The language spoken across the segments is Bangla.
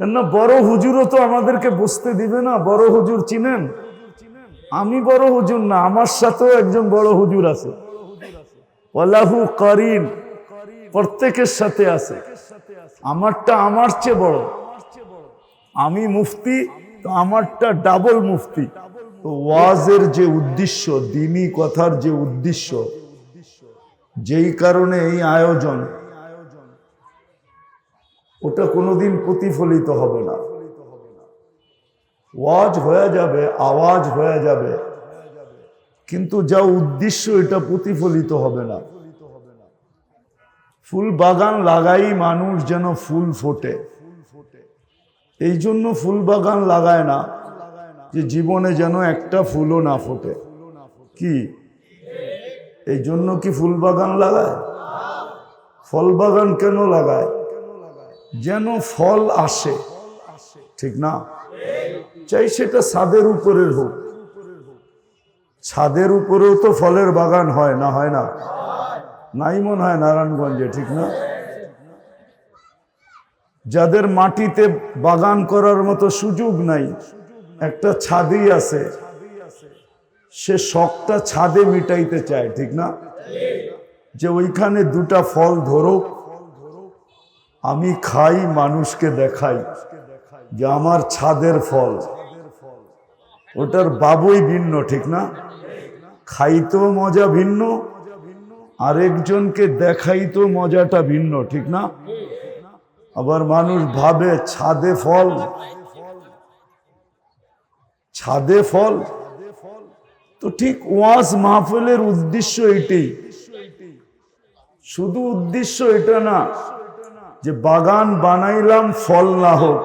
কেননা বড় হুজুরও তো আমাদেরকে বসতে দিবে না, বড় হুজুর চিনেন? আমি বড় হুজুর না, আমার সাথেও একজন বড় হুজুর আছে। ওয়ালাহু করিন প্রত্যেকের সাথে আছে। আমারটা আমার চেয়ে বড়। আমি মুফতি, তো আমারটা ডাবল মুফতি। তো ওয়াজের যে উদ্দেশ্য, দিনী কথার যে উদ্দেশ্য, যেই কারণে এই আয়োজন ওটা কোনোদিন প্রতিফলিত হবে না। ওয়াজ হয়ে যাবে, আওয়াজ হয়ে যাবে। কিন্তু যা উদ্দেশ্য এটা প্রতিফলিত হবে না। ফুল বাগান লাগাই মানুষ যেন ফুল ফোটে। এই জন্য ফুল বাগান লাগায় না যে জীবনে যেন একটা ফুলও না ফোটে। কি? এই জন্য কি ফুল বাগান লাগায়? ফল বাগান কেন লাগায়? যেন ফল আসে। ঠিক না? চাই সেটা ছাদের উপরের হোক। ছাদের উপরেও তো ফলের বাগান হয় না হয় না? নাই মনে হয় নারায়ণগঞ্জে, ঠিক না? যাদের মাটিতে বাগান করার মতো সুযোগ নাই, একটা ছাদই আছে। সে শখটা ছাদে মিটাইতে চায়, ঠিক না? যে ওইখানে দুটা ফল ধরুক আমি খাই, মানুষকে দেখাই। যে আমার ছাদের ফল। ওটার বাবুই ভিন্ন, ঠিক না? খাইতেও মজা ভিন্ন, আরেকজনকে দেখাইতো মজাটা ভিন্ন, ঠিক না? আবার মানুষ ভাবে, ছাদে ফল। ছাদে ফল? তো ঠিক ওয়াজ মাহফিলের উদ্দেশ্য এটাই শুধু উদ্দেশ্য এটা না যে বাগান বানাইলাম, ফল না হোক।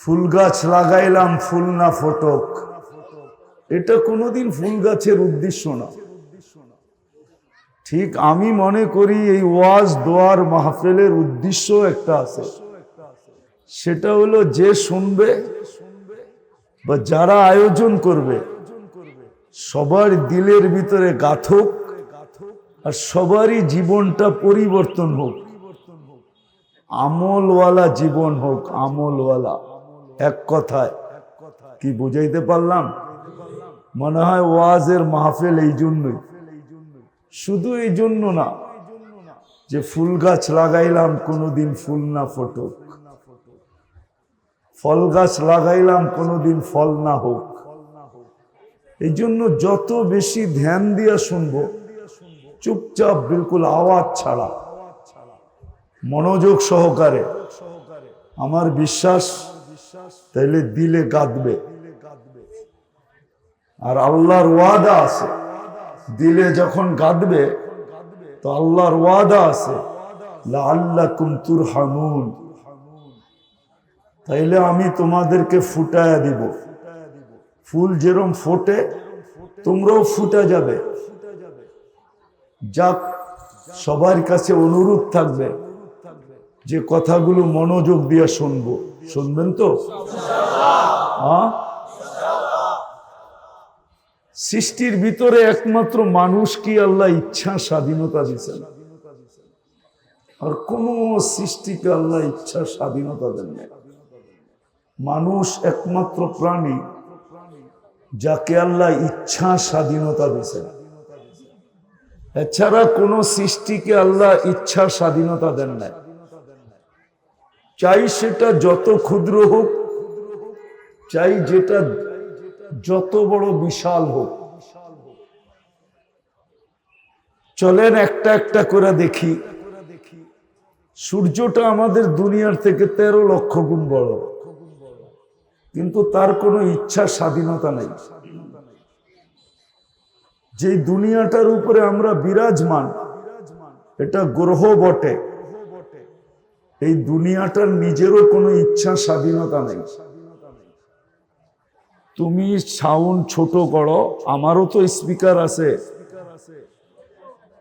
ফুল গাছ লাগাইলাম, ফুল না ফটক। এটা কোনোদিন ফুল গাছের উদ্দেশ্য না। ঠিক আমি মনে করি এই ওয়াজ দোয়ার মাহফিলের উদ্দেশ্য একটা আছে। সেটা হলো যে শুনবে বা যারা আয়োজন করবে, সবার দিলের ভিতরে গাথক আর সবারই জীবনটা পরিবর্তন হোক। আমলওয়ালা জীবন হোক, আমলওয়ালা। এক কথায়, কি বুঝাইতে পারলাম? মনে হয় ওয়াজের মাহফিল এই জন্যই। শুধু এই জন্য না, যে ফুল গাছ লাগাইলাম, কোনোদিন ফুল না ফটুক। ফল গাছ লাগাইলাম, কোনোদিন ফল না হোক। এই জন্য যত বেশি ধ্যান দিয়া শুনব চুপচাপ বিলকুল আওয়াজ ছাড়া। মনোযোগ সহকারে। আমার বিশ্বাস, তাইলে দিলে গাঁদবে আর আল্লাহর ওয়াদা আছে। দিলে যখন গাঁদবে তো আল্লাহর ওয়াদা আছে। আল্লাহ কুমতুর হামুন তাইলে আমি তোমাদেরকে ফুটায়া দিব। ফুল যেরম ফোটে, তোমরাও ফুটা যাবে। যাক সবার কাছে অনুরোধ থাকবে, যে কথাগুলো মনোযোগ দিয়ে শুনব। শুনবেন তো? সৃষ্টির ভিতরে একমাত্র মানুষ কি আল্লাহ ইচ্ছা? স্বাধীনতা দিচ্ছেন আর কোন সৃষ্টিকে আল্লাহ ইচ্ছা, স্বাধীনতা দেন মানুষ একমাত্র প্রাণী, যাকে আল্লাহ ইচ্ছা, স্বাধীনতা দিয়েছেন। এছাড়া কোন সৃষ্টিকে আল্লাহ ইচ্ছা স্বাধীনতা দেন না চাই সেটা যত ক্ষুদ্র হোক, চাই যেটা যত বড় বিশাল হোক। চলেন একটা একটা করে দেখি। সূর্যটা আমাদের দুনিয়ার থেকে তেরো লক্ষ গুণ বড়। কিন্তু তার কোনো ইচ্ছা স্বাধীনতা নেই। যে দুনিয়াটার উপরে আমরা বিরাজমান, এটা গ্রহ বটে। এই দুনিয়াটার নিজেরও কোনো ইচ্ছা, স্বাধীনতা নেই। তুমি সাউন্ড ছোট করো, আমারও তো স্পিকার আছে।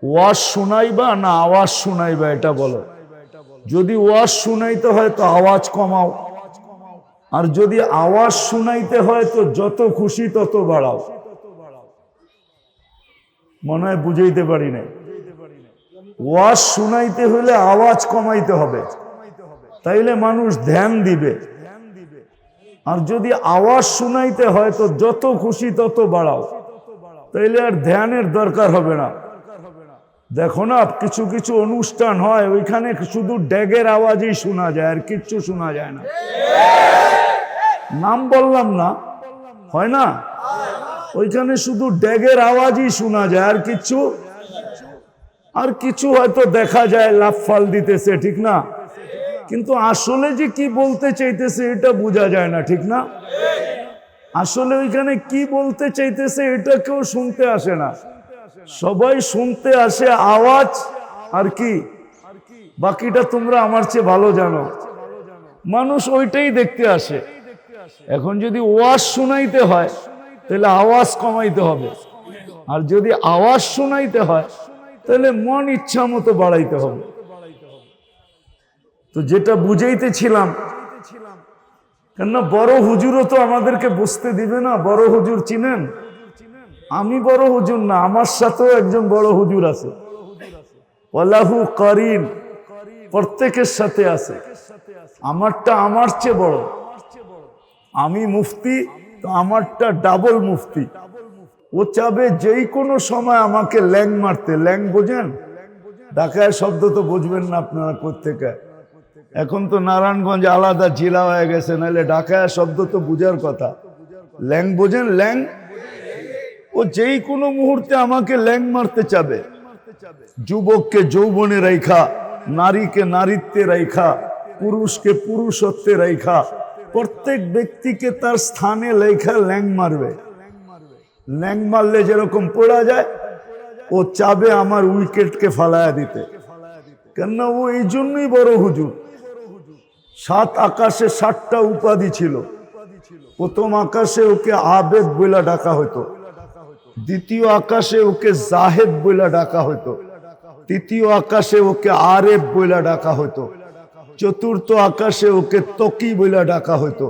ওয়াজ শোনাইবা না আওয়াজ শোনাইবা, এটা বলো। যদি ওয়াজ শুনাইতে হয় তো আওয়াজ কমাও। আর যদি আওয়াজ শুনাইতে হয় তো যত খুশি তত বাড়াও। মনে হয় বুঝাইতে পারি নাই। ওয়াজ শুনাইতে হলে আওয়াজ কমাইতে হবে। তাইলে মানুষ ধ্যান দিবে। আর যদি আওয়াজ শুনাইতে হয় তো যত খুশি তত বাড়াও। তাইলে আর ধ্যানের দরকার হবে না। দেখো না, কিছু কিছু অনুষ্ঠান হয়, ওইখানে শুধু ড্যাগের আওয়াজই শোনা যায়, আর কিচ্ছু শোনা যায় না। নাম বললাম না? হয় না? ওইখানে শুধু ড্যাগের আওয়াজই শোনা যায়, আর কিছু? আর কিছু হয়তো দেখা যায়, লাফ ফাল দিতেছে, ঠিক না? কিন্তু আসলে যে কি বলতে চাইতেছে এটা বোঝা যায় না, ঠিক না? আসলে ওইখানে কি বলতে চাইতেছে এটা কেউ শুনতে আসে না। সবাই শুনতে আসে আওয়াজ, আর কি? বাকিটা তোমরা আমার চেয়ে ভালো জানো। মানুষ ওইটাই দেখতে আসে। এখন যদি ওয়াজ শোনাইতে হয় তাহলে আওয়াজ কমাইতে হবে। আর যদি আওয়াজ শোনাইতে হয়, তাহলে মন ইচ্ছা মতো বাড়াইতে হবে। তো যেটা বুঝাইতেছিলাম, কেননা বড় হুজুরও তো আমাদেরকে বুঝতে দিবে না, বড় হুজুর চিনেন? আমি বড় হুজুর না, আমার সাথেও একজন বড় হুজুর আছে। ওয়ালাহু করিন, প্রত্যেকের সাথে আছে। আমারটা আমার চেয়ে বড়। আমি মুফতি তো আমারটা ডাবল মুফতি ও চাবে যেই কোনো সময় আমাকে ল্যাং মারতে। ল্যাং বোঝেন? ঢাকায় শব্দ তো বুঝবেন না আপনারা কোথেকে এখন তো নারায়ণগঞ্জ আলাদা জেলা হয়ে গেছে, নাহলে ঢাকায় শব্দ তো বুঝার কথা। ল্যাং বোঝেন? ল্যাং? ও যেই কোনো মুহূর্তে আমাকে ল্যাং মারতে চাবে। যুবককে যৌবনে রেখা নারীকে নারীত্বে রেখা পুরুষকে পুরুষত্বে রেখা প্রত্যেক ব্যক্তিকে তার স্থানে লেখা ল্যাং মারবে। ল্যাং মারলে যেরকম পড়া যায়, ও চাবে আমার উইকেটকে ফালায়া দিতে। কেননা ও এই জন্যই বড় হুজুর। সাত আকাশে ষাটটা উপাধি ছিল। প্রথম আকাশে ওকে আবেদ বইলা ডাকা হতো। দ্বিতীয় আকাশে ওকে জাহেদ বইলা ডাকা হতো। তৃতীয় আকাশে ওকে আরেব বইলা ডাকা হতো। চতুর্থ আকাশে ওকে তকি বইলা ডাকা হতো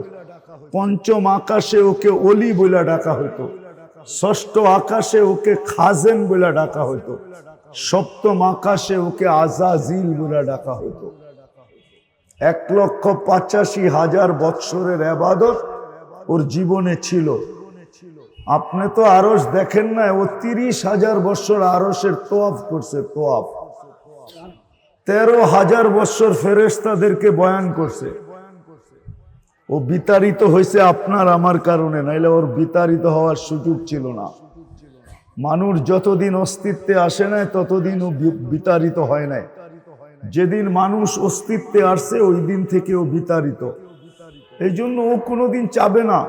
পঞ্চম আকাশে ওকে অলি বইলা ডাকা হতো ষষ্ঠ আকাশে ওকে খাজেন বইলা ডাকা হতো সপ্তম আকাশে ওকে আজাজিল বইলা ডাকা হতো এক লক্ষ পঁচাশি হাজার বৎসরের আবাদত ওর জীবনে ছিল। আপনি তো আরস দেখেন না ও তিরিশ হাজার বৎসর আরসের তোয়াফ করছে, তোয়াফ। তেরো হাজার বছর ফেরেস্তাদেরকে বয়ান করছে। ও বিতাড়িত হয়েছে আপনার আমার কারণে, নাইলে ওর বিতাড়িত হওয়ার সুযোগ ছিল না। মানুষ যতদিন অস্তিত্বে আসে নাই, ততদিন ও বিতাড়িত হয় নাই। যেদিন মানুষ অস্তিত্বে আসছে ওই দিন থেকে ও বিতাড়িত। এই জন্য ও কোনোদিন চাবে না।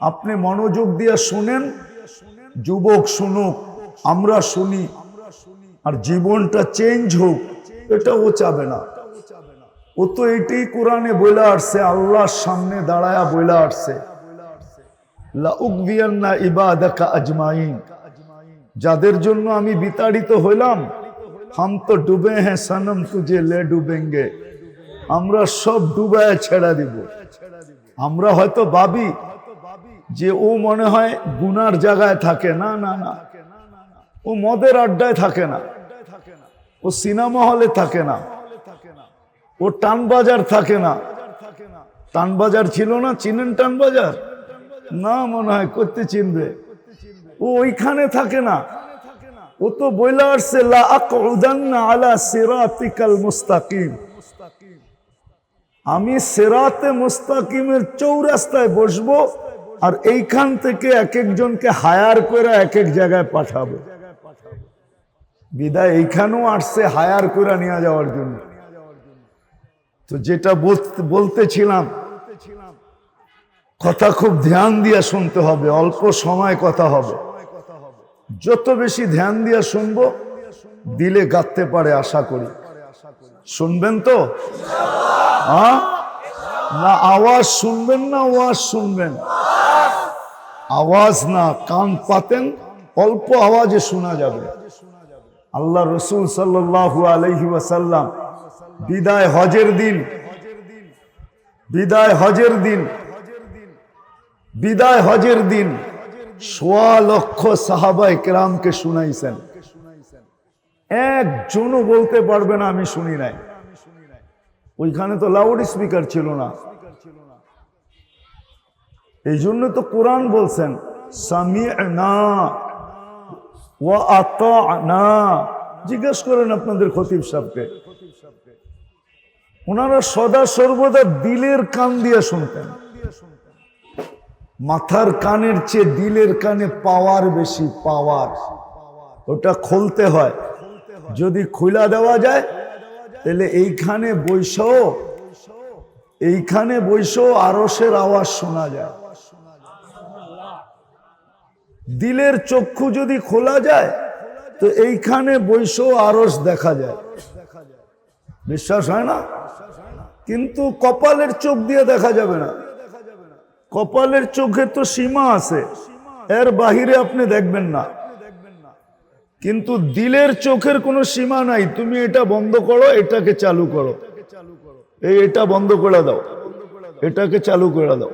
আপনি মনোযোগ দিয়ে শুনেন, যুবক শুনুক, আমরা শুনি, আর জীবনটা চেঞ্জ হোক। এটা ও চাবে না। ও তো এটাই কোরআনে বইলা আসছে, আল্লাহর সামনে দাঁড়ায়া বইলা আসছে। যাদের জন্য আমি বিতাড়িত হইলাম, হাম তো ডুবে হ্যাঁ সনম তুঝে লে ডুবেঙ্গে। আমরা সব ডুবায় ছেড়া দিব। আমরা হয়তো ভাবি যে ও মনে হয় গুনার জায়গায় থাকে। না না না। ও মদের আড্ডায় থাকে না। ও সিনেমা হলে থাকে না। ও টানবাজার থাকে না। টানবাজার ছিল না? চিনেন টানবাজার না মনে হয়, করতে চিনবে। ও ওইখানে থাকে না। ও তো বইলা আসছে আলা সিরাতিকাল মুস্তাকিম। আমি সেরাতে মুস্তাকিমের চৌরাস্তায় বসবো আর এইখান থেকে এক একজনকে হায়ার করে এক এক জায়গায় পাঠাবো। বিদায় এইখানেও আসছে হায়ার করে নিয়ে যাওয়ার জন্য। তো যেটা বলতে- বলতেছিলাম, কথা খুব ধ্যান দিয়ে শুনতে হবে, অল্প সময় কথা হবে। যত বেশি ধ্যান দিয়ে শুনব, দিলে গাঁথতে পারে আশা করি। শুনবেন তো? না, আওয়াজ শুনবেন না ওয়াজ শুনবেন? আওয়াজ না, কান পাতেন, অল্প আওয়াজে শোনা যাবে। আল্লাহ রসুল সাল্লাহ আলাইহি ওয়াসাল্লাম বিদায় হজের দিন, বিদায় হজের দিন, বিদায় হজের দিন সোয়া লক্ষ সাহাবাই কেরামকে শুনাইছেন। একজনও বলতে পারবে না, আমি শুনি নাই। ওইখানে তো লাউড স্পিকার ছিল না। এই জন্য তো কোরআন বলছেন সামি না ও না জিজ্ঞেস করেন আপনাদের খতিব সাহেবকে ওনারা সদা সর্বদা দিলের কান দিয়ে শুনতেন। মাথার কানের চেয়ে দিলের কানে পাওয়ার বেশি পাওয়ার। ওটা খুলতে হয়। যদি খুলা দেওয়া যায়, তাহলে এইখানে বৈশও এইখানে বৈশও আরসের আওয়াজ শোনা যায়। দিলের চক্ষু যদি খোলা যায়, তো এইখানে বৈশও আরস দেখা যায়। বিশ্বাস হয় না? কিন্তু কপালের চোখ দিয়ে দেখা যাবে না। কপালের চোখের তো সীমা আছে, এর বাহিরে আপনি দেখবেন না। কিন্তু দিলের চোখের কোনো সীমা নাই, তুমি এটা বন্ধ করো, এটাকে চালু করো। এই এটা বন্ধ করে দাও, এটাকে চালু করে দাও।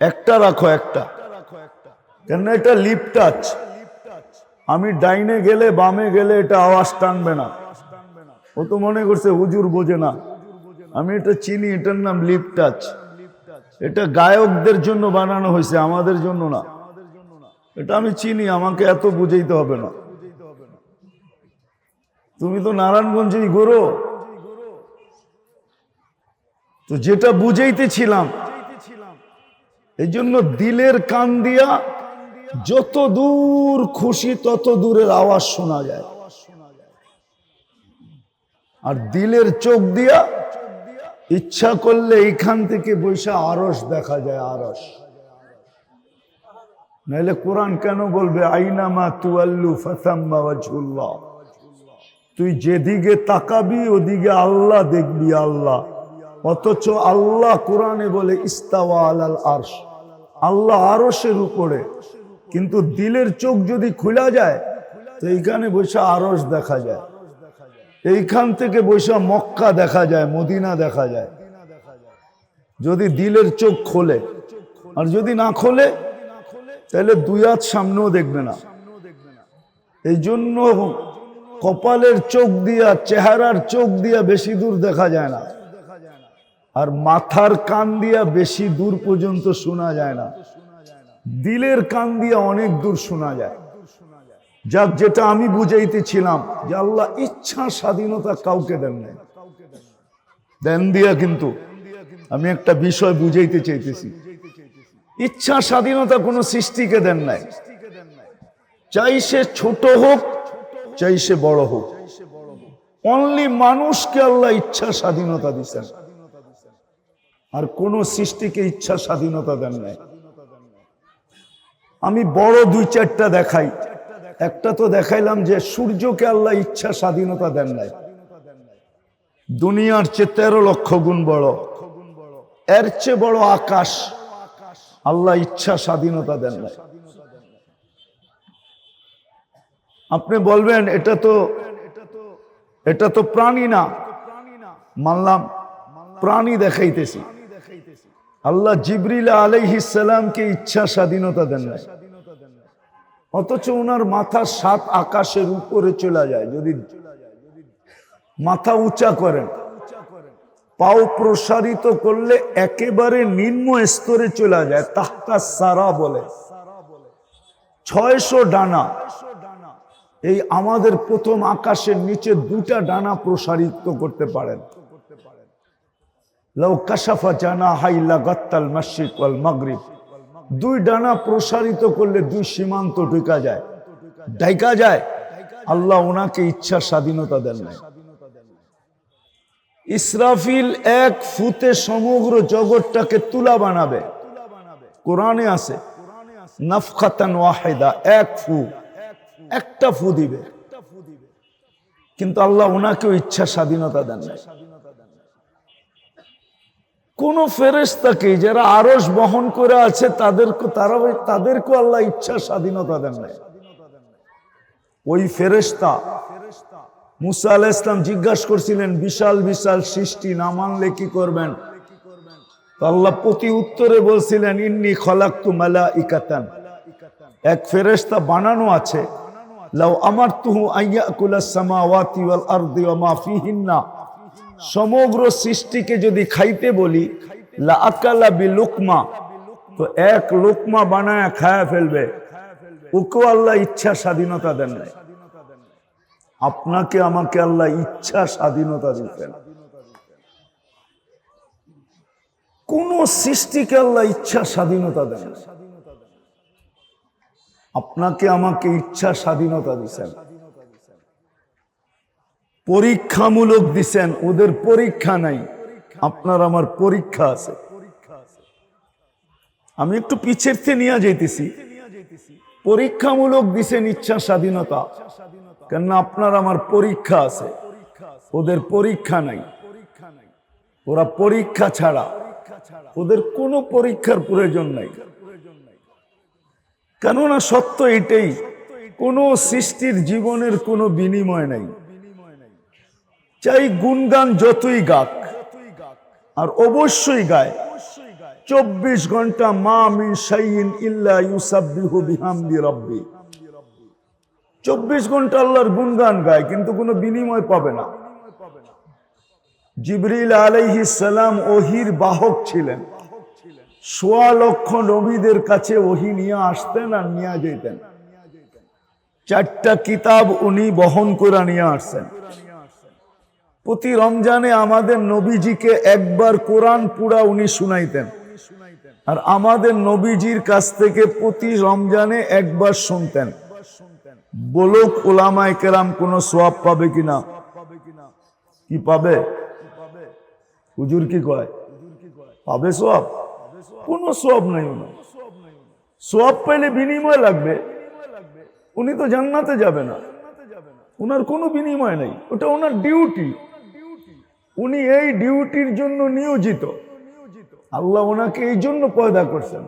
একটা রাখো একটা। কেন এটা লিপ টাচ আমি ডাইনে গেলে বামে গেলে এটা আওয়াজ টানবে না। ও তো মনে করছে হুজুর বোঝে না। আমি এটা চিনি, এটার নাম লিপ টাচ এটা গায়কদের জন্য বানানো হয়েছে, আমাদের জন্য না। এটা আমি চিনি, আমাকে এত বুঝাইতে হবে না। তুমি তো নারায়ণগঞ্জেই গরো তো যেটা বুঝাইতেছিলাম, এই জন্য দিলের কান দিয়া যত দূর খুশি, তত দূরের আওয়াজ শোনা যায়। আর দিলের চোখ দিয়া ইচ্ছা করলে এইখান থেকে বৈশা আরস দেখা যায় আরস নাহলে কোরআন কেন বলবে আইনামা তুয়াল্লু ওয়াজহুল্লাহ তুই যেদিকে তাকাবি, ওদিকে আল্লাহ দেখবি, আল্লাহ। অথচ আল্লাহ কোরআনে বলে, ইস্তাওয়া আলাল আরশ আল্লাহ আরসের উপরে। কিন্তু দিলের চোখ যদি খোলা যায়, তো এইখানে বসে আরস দেখা যায়। এইখান থেকে বসে মক্কা দেখা যায়, মদিনা দেখা যায়। যদি দিলের চোখ খোলে, আর যদি না খোলে, তাহলে দুই হাত সামনেও দেখবে না। এই জন্য কপালের চোখ দিয়া, চেহারার চোখ দিয়া বেশি দূর দেখা যায় না। আর মাথার কান দিয়া বেশি দূর পর্যন্ত শোনা যায় না। দিলের কান দিয়া অনেক দূর শোনা যায়। যাক, যেটা আমি বুঝাইতেছিলাম যে আল্লাহ ইচ্ছা স্বাধীনতা কাউকে দেন নাই। দেন দিয়া কিন্তু আমি একটা বিষয় বুঝাইতে চাইতেছি। ইচ্ছা স্বাধীনতা কোনো সৃষ্টিকে দেন নাই। চাই সে ছোট হোক, চাই সে বড় হোক। অনলি মানুষকে আল্লাহ ইচ্ছা স্বাধীনতা দিচ্ছেন আর কোন সৃষ্টিকে ইচ্ছা স্বাধীনতা দেন নাই। আমি বড় দুই চারটা দেখাই। একটা তো দেখাইলাম যে সূর্যকে আল্লাহ ইচ্ছা স্বাধীনতা দেন নাই। দুনিয়ার চেয়ে তেরো লক্ষ গুণ বড়। এর চেয়ে বড় আকাশ আল্লাহ ইচ্ছা স্বাধীনতা দেন নাই। আপনি বলবেন, এটা তো এটা তো প্রাণী না। মানলাম, প্রাণী দেখাইতেছি। আল্লাহ জিবরিল আলাইহিসালামকে ইচ্ছা স্বাধীনতা দেন নাই। অথচ ওনার মাথা সাত আকাশের উপরে চলে যায়, যদি মাথা উঁচা করেন। পাও প্রসারিত করলে একেবারে নিম্ন স্তরে চলে যায়, তাহতা সারা বলে। ছয়শো ডানা। এই আমাদের প্রথম আকাশের নিচে দুটা ডানা প্রসারিত করতে পারেন। দুই ডানা প্রসারিত করলে দুই সীমান্ত যায়। ডাইকা যায়। আল্লাহ ওনাকে ইচ্ছা স্বাধীনতা দেন ইসরাফিল এক ফুতে সমগ্র জগৎটাকে তুলা বানাবে। কোরআনে আছে একটা ফু দিবে। কিন্তু আল্লাহ ওনাকেও ইচ্ছা স্বাধীনতা দেন নাই। কোন ফেরেস্তাকে যারা আরস বহন করে আছে, তাদেরকে তারা তাদেরকেও আল্লাহ ইচ্ছা স্বাধীনতা দেন নাই। ওই ফেরেস্তা মুসা আলাহ ইসলাম জিজ্ঞাসা করছিলেন, বিশাল বিশাল সৃষ্টি না মানলে কি করবেন? আল্লাহ প্রতি উত্তরে বলছিলেন, ইন্নি খলাক্তু মালা ইকাতান এক ফেরেস্তা বানানো আছে, লাউ আমার তুহু আইয়া কুলা সামাওয়াতি ওয়াল আরদি ওয়া মা ফিহিন্না। সমগ্র সৃষ্টিকে যদি খাইতে বলি, লা আকালা বি লুকমা, তো এক লোকমা বানায় খায়া ফেলবে। ওকেও আল্লাহ ইচ্ছা স্বাধীনতা দেন নাই। আপনাকে আমাকে আল্লাহ ইচ্ছা স্বাধীনতা দিতেন। কোন সৃষ্টিকে আল্লাহ ইচ্ছা স্বাধীনতা দেন আপনাকে আমাকে ইচ্ছা স্বাধীনতা দিছেন। পরীক্ষামূলক দিছেন, ওদের পরীক্ষা নাই। আপনার আমার পরীক্ষা আছে। আমি একটু পিছের থেকে নিয়ে যাইতেছি। পরীক্ষামূলক দিছেন ইচ্ছা স্বাধীনতা। কেননা আপনার আমার পরীক্ষা আছে। ওদের পরীক্ষা নাই। ওরা পরীক্ষা ছাড়া। ওদের কোনো পরীক্ষার প্রয়োজন নাই। কেননা সত্য এটাই, কোনো সৃষ্টির জীবনের কোনো বিনিময় নাই। চাই গুণগান যতই গাক, আর অবশ্যই গায়। চব্বিশ ঘণ্টা মা মিন শাইইন ইল্লা ইউসাব্বিহু বিহামদি রাব্বি। চব্বিশ ঘণ্টা আল্লাহর গুণগান গায়, কিন্তু কোনো বিনিময় পাবে না। জিবরিল আলাইহিস সালাম ওহির বাহক ছিলেন। সোয়া লক্ষ নবীদের কাছে ওহি নিয়ে আসতেন আর নিয়ে যেতেন চারটা কিতাব উনি বহন করে নিয়ে আসছেন। প্রতি রমজানে আমাদের নবীজিকে একবার কোরআন পুরা উনি শুনাইতেন। আর আমাদের নবীজির কাছ থেকে প্রতি রমজানে একবার শুনতেন। বলুক ওলামায় কেরাম কোনো সোয়াব পাবে কিনা? কি পাবে? হুজুর কি কয়? পাবে সোয়াব কোনো সোয়াব নাই ওনার। সোয়াব পাইলে বিনিময় লাগবে। উনি তো জান্নাতে যাবে না। ওনার কোনো বিনিময় নেই। ওটা ওনার ডিউটি। উনি এই ডিউটির জন্য নিয়োজিত। আল্লাহ ওনাকে এই জন্য পয়দা করছেন।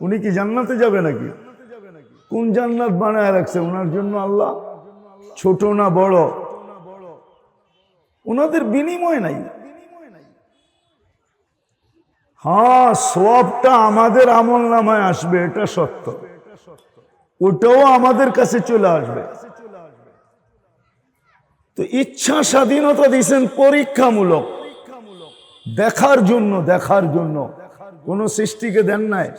উনি কি জান্নাতে যাবে নাকি? কোন জান্নাত বানায় রাখছে? ওনার জন্য আল্লাহ ছোট না বড়? ওনাদের বিনিময় নাই। হ্যাঁ সবটা আমাদের আমল নামায় আসবে, এটা সত্য। ওটাও আমাদের কাছে চলে আসবে। তো ইচ্ছা স্বাধীনতা দিয়েছেন পরীক্ষামূলক। দেখার জন্য দেখার জন্য। কোন সৃষ্টিকে দেন নাই।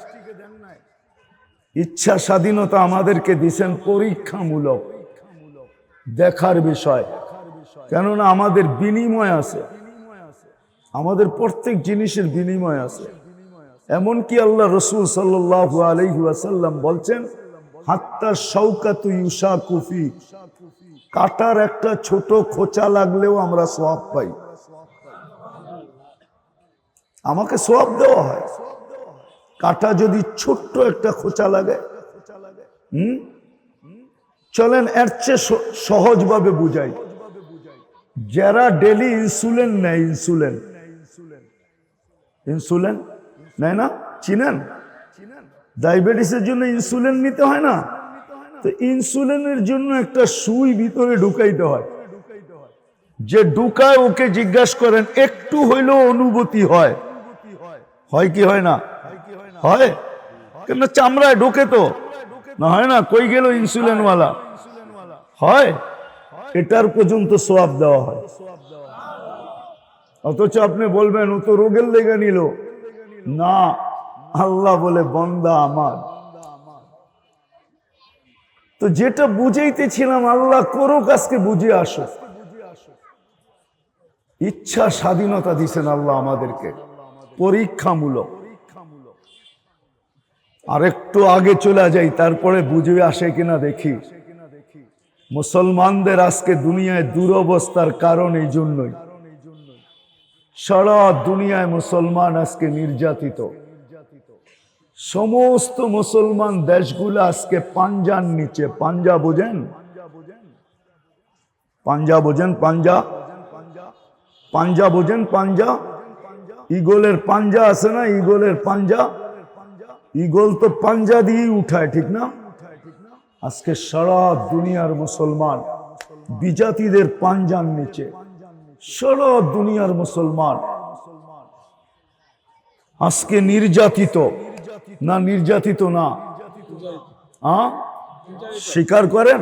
ইচ্ছা স্বাধীনতা আমাদেরকে দিছেন পরীক্ষামূলক। দেখার বিষয়। কেননা আমাদের বিনিময় আছে। আমাদের প্রত্যেক জিনিসের বিনিময় আছে। এমনকি আল্লাহ রসুল সাল্লু আলহাসাল্লাম বলছেন, হাত্তা শৌকাতু ইউসা কুফি কাটার একটা ছোট খোঁচা লাগলেও আমরা সোয়াব পাই। আমাকে সোয়াব দেওয়া হয়। কাটা যদি ছোট্ট একটা খোঁচা লাগে, হুম? চলেন এর চেয়ে সহজভাবে বুঝাই। যারা ডেলি ইনসুলিন নেয়, ইনসুলিন। ইনসুলিন? নেয় না? চিনেন? ডায়াবেটিসের জন্য ইনসুলিন নিতে হয় না? তো ইনসুলিনের জন্য একটা সুই ভিতরে ঢুকাইতে হয়। যে ঢুকায় ওকে জিজ্ঞাসা করেন, একটু হইলেও অনুভূতি হয়। কি হয় না? হয়। কেন চামড়ায় ঢোকে তো? না হয় না? কই গেল ইনসুলিনওয়ালা? হয়। এটার পর্যন্ত সোয়াব দেওয়া হয়। অথচ আপনি বলবেন, ও তো রোগের লেগে নিল। না, আল্লাহ বলে, বন্দা আমার। তো যেটা বুঝাইতেছিলাম, আল্লাহ করো কাজকে বুঝে আসো। ইচ্ছা স্বাধীনতা দিছেন আল্লাহ আমাদেরকে। পরীক্ষামূলক। আর একটু আগে চলে যাই, তারপরে বুঝে আসে কিনা দেখি। মুসলমানদের আজকে দুনিয়ায় দুরবস্থার কারণ এই জন্যই। সারা দুনিয়ায় মুসলমান আজকে নির্যাতিত। সমস্ত মুসলমান দেশগুলো আজকে পাঞ্জার নিচে, পাঞ্জা বোঝেন? পাঞ্জা বোঝেন পাঞ্জা? পাঞ্জা বোঝেন পাঞ্জা? ইগলের পাঞ্জা আছে না? ইগলের পাঞ্জা? ইগল তো পাঞ্জা দিয়েই উঠায়, ঠিক না? আজকে সারা দুনিয়ার মুসলমান বিজাতিদের পাঞ্জার নিচে, সারা দুনিয়ার মুসলমান। আজকে নির্যাতিত না নির্যাতিত না। স্বীকার করেন?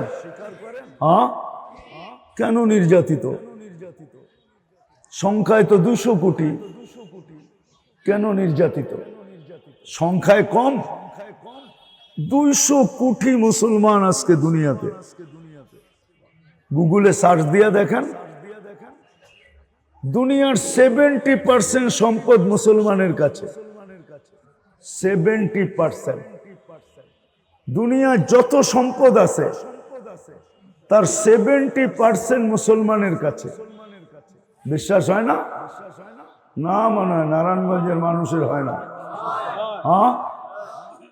কেন নির্যাতিত? সংখ্যায় তো দুশো কোটি। কেন নির্যাতিত? সংখ্যায় কম? দুইশো কোটি মুসলমান আজকে দুনিয়াতে। গুগলে সার্চ দিয়ে দেখেন। দুনিয়ার সেভেন্টি পার্সেন্ট সম্পদ মুসলমানের কাছে। Seventy percent. দুনিয়ার যত সম্পদ আছে, তার সেভেন্টি পার্সেন্ট মুসলমানের কাছে। বিশ্বাস হয় না? না মনে হয়, নারায়ণগঞ্জের মানুষের হয় না। হ্যাঁ?